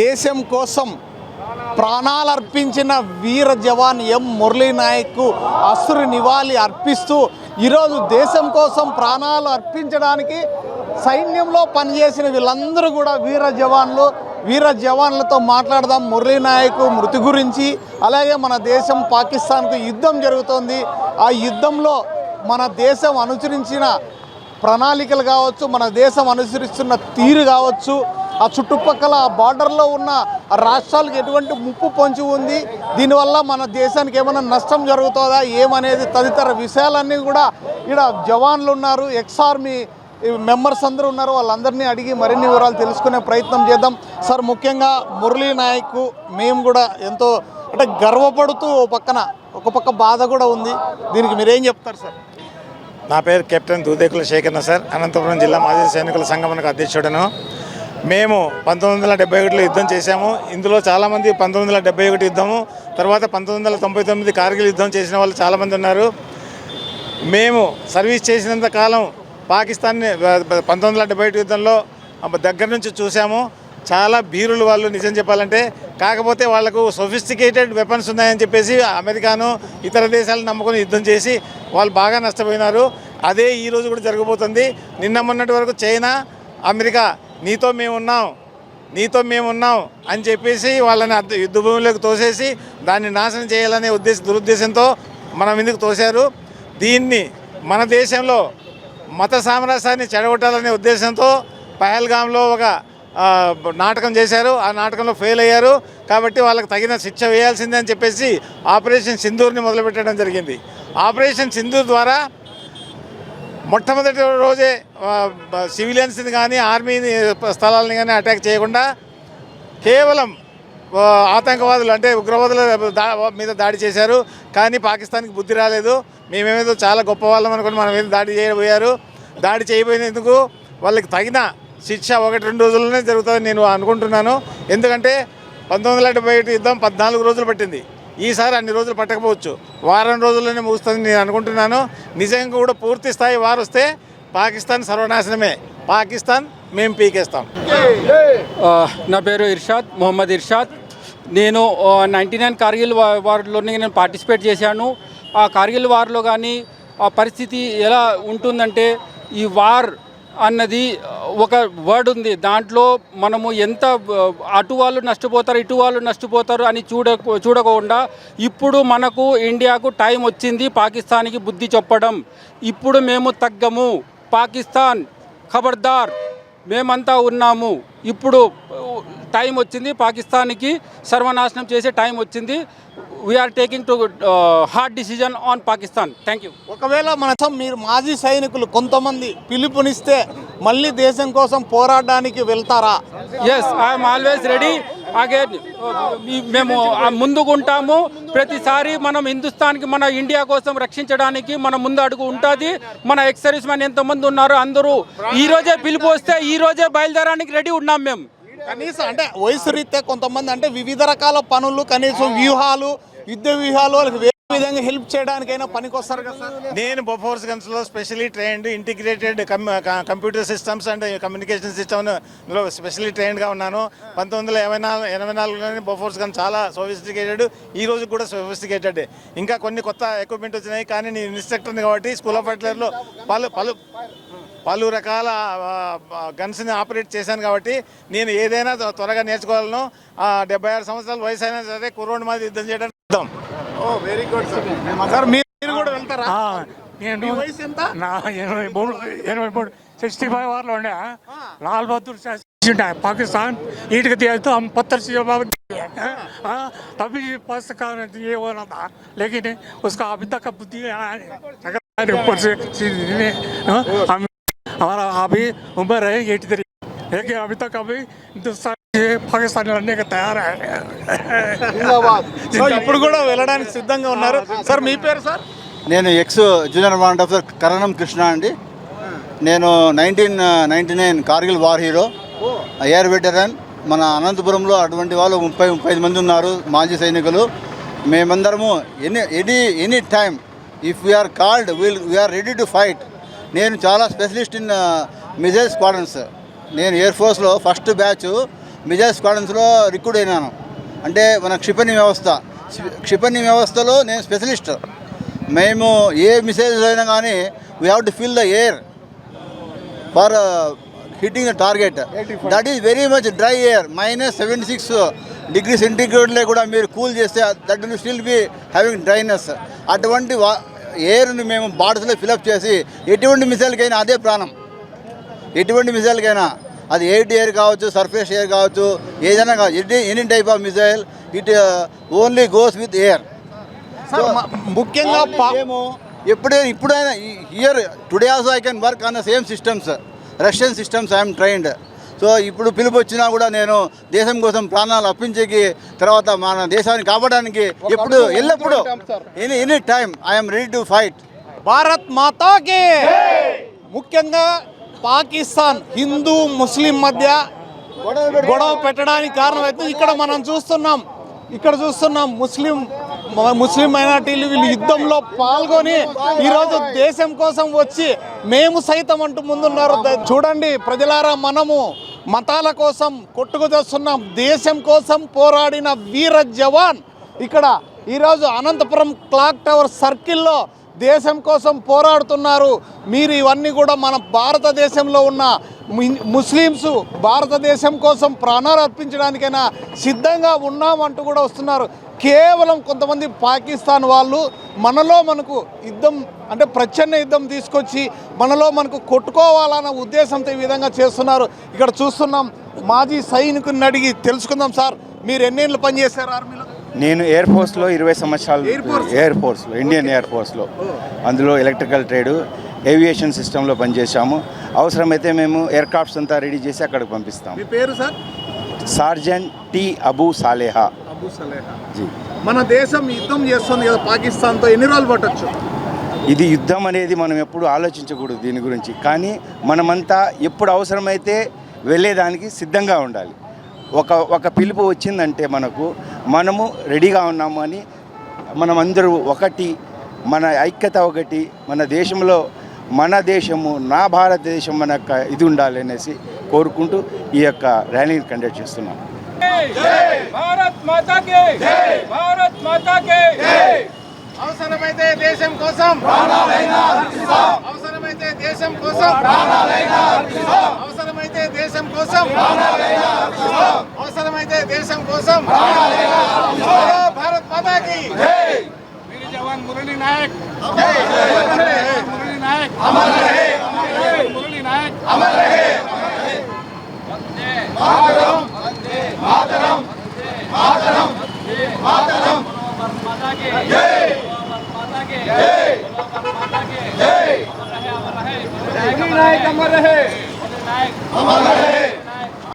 దేశం కోసం ప్రాణాలు అర్పించిన వీర జవాన్ ఎం మురళీ నాయక్కు అసురు నివాళి అర్పిస్తూ ఈరోజు దేశం కోసం ప్రాణాలు అర్పించడానికి సైన్యంలో పనిచేసిన వీళ్ళందరూ కూడా వీర జవాన్లు వీర జవాన్లతో మాట్లాడదాం. మురళీ నాయక్ మృతి గురించి అలాగే మన దేశం పాకిస్తాన్కు యుద్ధం జరుగుతోంది. ఆ యుద్ధంలో మన దేశం అనుసరించిన ప్రణాళికలు కావచ్చు మన దేశం అనుసరిస్తున్న తీరు కావచ్చు ఆ చుట్టుపక్కల బార్డర్లో ఉన్న రాష్ట్రాలకు ఎటువంటి ముప్పు పొంచి ఉంది? దీనివల్ల మన దేశానికి ఏమైనా నష్టం జరుగుతుందా? ఏమనేది తదితర విషయాలన్నీ కూడా ఇక్కడ జవాన్లు ఉన్నారు ఎక్స్ ఆర్మీ మెంబర్స్ అందరూ ఉన్నారు. వాళ్ళందరినీ అడిగి మరిన్ని వివరాలు తెలుసుకునే ప్రయత్నం చేద్దాం. సార్ ముఖ్యంగా మురళీ నాయక్ మేము కూడా ఎంతో అంటే గర్వపడుతూ ఓ పక్కన ఒక పక్క బాధ కూడా ఉంది. దీనికి మీరేం చెప్తారు సార్? నా పేరు కెప్టెన్ దూదేకుల శేఖర్న సార్. అనంతపురం జిల్లా మాజీ సైనికుల సంఘమునకు అధ్యక్షుడను. మేము పంతొమ్మిది వందల డెబ్బై ఒకటిలో యుద్ధం చేశాము. ఇందులో చాలామంది పంతొమ్మిది వందల డెబ్బై ఒకటి యుద్ధము తర్వాత పంతొమ్మిది వందల తొంభై తొమ్మిది కార్గిల్ యుద్ధం చేసిన వాళ్ళు చాలామంది ఉన్నారు. మేము సర్వీస్ చేసినంత కాలం పాకిస్తాన్ని పంతొమ్మిది వందల డెబ్బై ఒకటి యుద్ధంలో దగ్గర నుంచి చూసాము చాలా భీరులు వాళ్ళు నిజం చెప్పాలంటే కాకపోతే వాళ్ళకు సొఫిస్టికేటెడ్ వెపన్స్ ఉన్నాయని చెప్పేసి అమెరికాను ఇతర దేశాలను నమ్ముకొని యుద్ధం చేసి వాళ్ళు బాగా నష్టపోయినారు. అదే ఈరోజు కూడా జరగబోతుంది. నిన్న మొన్నటి వరకు చైనా అమెరికా నీతో మేము ఉన్నాం నీతో మేము ఉన్నాం అని చెప్పేసి వాళ్ళని యుద్ధభూమిలోకి యుద్ధ భూమిలోకి తోసేసి దాన్ని నాశనం చేయాలనే ఉద్దేశ దురుద్దేశంతో మన మీదకు తోశారు? దీన్ని మన దేశంలో మత సామరస్యాన్ని చెడగొట్టాలనే ఉద్దేశంతో పహల్గాంలో ఒక నాటకం చేశారు. ఆ నాటకంలో ఫెయిల్ అయ్యారు. కాబట్టి వాళ్ళకి తగిన శిక్ష వేయాల్సిందే అని చెప్పేసి ఆపరేషన్ సింధూర్ని మొదలుపెట్టడం జరిగింది. ఆపరేషన్ సింధూర్ ద్వారా మొట్టమొదటి రోజే సివిలియన్స్ని కానీ ఆర్మీని స్థలాలని కానీ అటాక్ చేయకుండా కేవలం ఆతంకవాదులు అంటే ఉగ్రవాదుల దా మీద దాడి చేశారు. కానీ పాకిస్తాన్కి బుద్ధి రాలేదు. మేమేమేదో చాలా గొప్ప వాళ్ళం అనుకుని మన మీద దాడి చేయబోయారు. దాడి చేయబోయినందుకు వాళ్ళకి తగిన శిక్ష ఒకటి రెండు రోజుల్లోనే జరుగుతుందని నేను అనుకుంటున్నాను. ఎందుకంటే పంతొమ్మిది వందల డెబ్బై యుద్ధం పద్నాలుగు రోజులు పట్టింది. ఈసారి అన్ని రోజులు పట్టకపోవచ్చు. వారం రోజుల్లోనే ముగుస్తుంది నేను అనుకుంటున్నాను. నిజంగా కూడా పూర్తి స్థాయి వారు వస్తే పాకిస్తాన్ సర్వనాశనమే. పాకిస్తాన్ మేము పీకేస్తాం. నా పేరు ఇర్షాద్ మొహమ్మద్ ఇర్షాద్. నేను నైంటీ నైన్ కార్గిల్ వా- వార్లోనే నేను పార్టిసిపేట్ చేశాను. ఆ కార్గిల్ వార్లో కానీ ఆ పరిస్థితి ఎలా ఉంటుందంటే ఈ వార్ అన్నది ఒక వర్డ్ ఉంది. దాంట్లో మనము ఎంత అటు వాళ్ళు నష్టపోతారు ఇటు వాళ్ళు నష్టపోతారు అని చూడ చూడకుండా ఇప్పుడు మనకు ఇండియాకు టైం వచ్చింది పాకిస్తాన్కి బుద్ధి చెప్పడం. ఇప్పుడు మేము తగ్గము. పాకిస్తాన్ ఖబర్దార్ మేమంతా ఉన్నాము. ఇప్పుడు టైం వచ్చింది. పాకిస్తాన్కి సర్వనాశనం చేసే టైం వచ్చింది. We're taking to hard decision on Pakistan thank you ఒకవేళ మన మీరు మాజీ సైనికులు కొంతమంది పిలుపునిస్తే మళ్ళీ దేశం కోసం పోరాడడానికి వెళ్తారా? Yes I'm always ready again మేము ముందుకుంటాము. ప్రతిసారి మనం హిందుస్థాన్కి మన ఇండియా కోసం రక్షించడానికి మన ముందు అడుగు ఉంటుంది. మన ఎక్స్ సర్వీస్ మ్యాన్ ఎంతమంది ఉన్నారు అందరూ ఈ రోజే పిలుపు వస్తే ఈ రోజే బయలుదేరడానికి రెడీ ఉన్నాం మేము. కనీసం అంటే వయసు రీత్యా కొంతమంది అంటే వివిధ రకాల పనులు కనీసం వ్యూహాలు యుద్ధ వ్యూహాలు వాళ్ళకి విధంగా హెల్ప్ చేయడానికైనా పనికొస్తారు కదా సార్? నేను Bofors గన్స్లో specially trained integrated computer systems and communication సిస్టమ్లో స్పెషలీ ట్రైన్డ్గా ఉన్నాను. పంతొమ్మిది వందల ఎనభై నాలుగు ఎనభై నాలుగులోనే బొఫోర్స్ గన్ చాలా సోఫిస్టికేటెడ్ ఈ రోజు కూడా సోఫిస్టికేటెడ్. ఇంకా కొన్ని కొత్త ఎక్విప్మెంట్ వచ్చినాయి కానీ నేను ఇన్స్ట్రక్టర్ని కాబట్టి స్కూల్ ఆఫ్ ఆర్టిలరీలో పలు పలు పలు రకాల గన్స్ని ఆపరేట్ చేశాను కాబట్టి నేను ఏదైనా త్వ- త్వరగా నేర్చుకోవాలను ఆ, డెబ్బై ఆరు సంవత్సరాల వయసు అయినా సరే కుర్రోడి మాది యుద్ధం చేయడానికి సిద్ధం. ఓ వెరీ గుడ్ సార్ సార్ మీరు మీరు కూడా వెళ్తారా ఆ, నేను మీ వయసు ఎంత నా ఎనభై మూడు ఎనభై మూడు సిక్స్టీ ఫైవ్ వార్లో ఉండే लाल बहादुर शास्त्री है पाकिस्तान ईट के दिया तो हम पत्थर से जवाब दिए हाँ, तभी पास का ये हो रहा था लेकिन उसका अभी तक का बुद्धि आया नहीं। अगर हमारे ऊपर से सीधे, हाँ, हम हमारा अभी उम्र है एटी थ्री लेकिन अभी तक अभी हिंदुस्तान से पाकिस्तान लड़ने का तैयार है జిందాబాద్ సో ఇప్పుడు కూడా వెళ్ళడానికి సిద్ధంగా ఉన్నారు సార్ మీ పేరు సార్ నేను ex junior command officer Karanam Krishna అండి నేను nineteen ninety nine Kargil war hero air veteran మన అనంతపురంలో అటువంటి వాళ్ళు ముప్పై ముప్పై ఐదు మంది ఉన్నారు మాజీ సైనికులు మేమందరము any any any time if we are called will we are ready to fight నేను చాలా స్పెషలిస్ట్ ఇన్ మిజైల్ స్క్వాడన్స్ నేను ఎయిర్ ఫోర్స్లో ఫస్ట్ బ్యాచ్ మిజైల్ స్క్వాడన్స్లో రిక్రూట్ అయినాను. అంటే మన క్షిపణి వ్యవస్థ. క్షిపణి వ్యవస్థలో నేను స్పెషలిస్ట్. మేము ఏ మిసైల్స్ అయినా కానీ we have to fill the air for hitting the target that is very much dry air minus seventy six degree సెంటిగ్రేడ్లో కూడా మీరు కూల్ చేస్తే that will still be having dryness అటువంటి వా ఎయిర్ని మేము బాటిల్స్లో ఫిలప్ చేసి ఎటువంటి మిసైల్కైనా అదే ప్రాణం. ఎటువంటి మిసైల్కైనా అది ఎయిట్ ఎయిర్ కావచ్చు సర్ఫేస్ ఎయిర్ కావచ్చు ఏదైనా కావచ్చు any any type of missile it only goes with air ముఖ్యంగా మేము ఎప్పుడైనా ఇప్పుడైనా year today also I can work on the same systems Russian systems I'm trained so ఇప్పుడు పిలుపు వచ్చినా కూడా నేను దేశం కోసం ప్రాణాలు అర్పించేకి తర్వాత మన దేశాన్ని కాపాడడానికి ఎప్పుడు ఎల్లప్పుడూ any any time I'm ready to fight Bharat మాతాకి! ముఖ్యంగా పాకిస్తాన్ హిందూ ముస్లిం మధ్య గొడవ పెట్టడానికి కారణమైతే ఇక్కడ మనం చూస్తున్నాం. ఇక్కడ చూస్తున్నాం ముస్లిం ముస్లిం మైనార్టీలు వీళ్ళు యుద్ధంలో పాల్గొని ఈరోజు దేశం కోసం వచ్చి మేము సైతం అంటూ ముందున్నారు. చూడండి ప్రజలారా మనము మతాల కోసం కొట్టుకుదేస్తున్నాం దేశం కోసం పోరాడిన వీర జవాన్. ఇక్కడ ఈరోజు అనంతపురం క్లాక్ టవర్ సర్కిల్లో దేశం కోసం పోరాడుతున్నారు. మీరు ఇవన్నీ కూడా మన భారతదేశంలో ఉన్న ముస్లిమ్స్ భారతదేశం కోసం ప్రాణాలు అర్పించడానికైనా సిద్ధంగా ఉన్నామంటూ కూడా వస్తున్నారు. కేవలం కొంతమంది పాకిస్తాన్ వాళ్ళు మనలో మనకు యుద్ధం అంటే ప్రచ్ఛన్న యుద్ధం తీసుకొచ్చి మనలో మనకు కొట్టుకోవాలన్న ఉద్దేశంతో ఈ విధంగా చేస్తున్నారు. ఇక్కడ చూస్తున్నాం మాజీ సైనికుని అడిగి తెలుసుకుందాం సార్. మీరు ఎన్నేళ్ళు పనిచేశారు ఆర్మీలో? నేను ఎయిర్ ఫోర్స్లో ఇరవై సంవత్సరాలు ఎయిర్ ఫోర్స్? ఎయిర్ ఫోర్స్లో ఇండియన్ ఎయిర్ ఫోర్స్లో అందులో ఎలక్ట్రికల్ ట్రేడ్ ఏవియేషన్ సిస్టంలో పనిచేశాము. అవసరమైతే మేము ఎయిర్ క్రాఫ్ట్స్ అంతా రెడీ చేసి అక్కడికి పంపిస్తాం పేరు sir? Sergeant T Abu Saleha Abu Saleha ji. మన దేశం యుద్ధం చేస్తుంది కదా పాకిస్తాన్తో ఎన్ని రోజులు పట్టొచ్చు? ఇది యుద్ధం అనేది మనం ఎప్పుడు ఆలోచించకూడదు దీని గురించి. కానీ మనమంతా ఎప్పుడు అవసరమైతే వెళ్ళేదానికి సిద్ధంగా ఉండాలి. ఒక ఒక పిలుపు వచ్చిందంటే మనకు మనము రెడీగా ఉన్నాము అని మనమందరూ ఒకటి మన ఐక్యత ఒకటి మన దేశంలో మన దేశము నా భారతదేశం మన యొక్క ఇది ఉండాలి అనేసి కోరుకుంటూ ఈ యొక్క ర్యాలీని కండక్ట్ చేస్తున్నాం. భారత్ మాతా భారత్ మాతా అవసరమైతే దేశం కోసం అవసరమైతే దేశం కోసం అవసరమైతే దేశం కోసం అవసరమైతే దేశం కోసం బోలో భారత్ మాతాకి వీర జవాన్ మురళీ నాయక్ మురళీ నాయక్ మురళీ నాయక్ मुरली नायक अमर रहे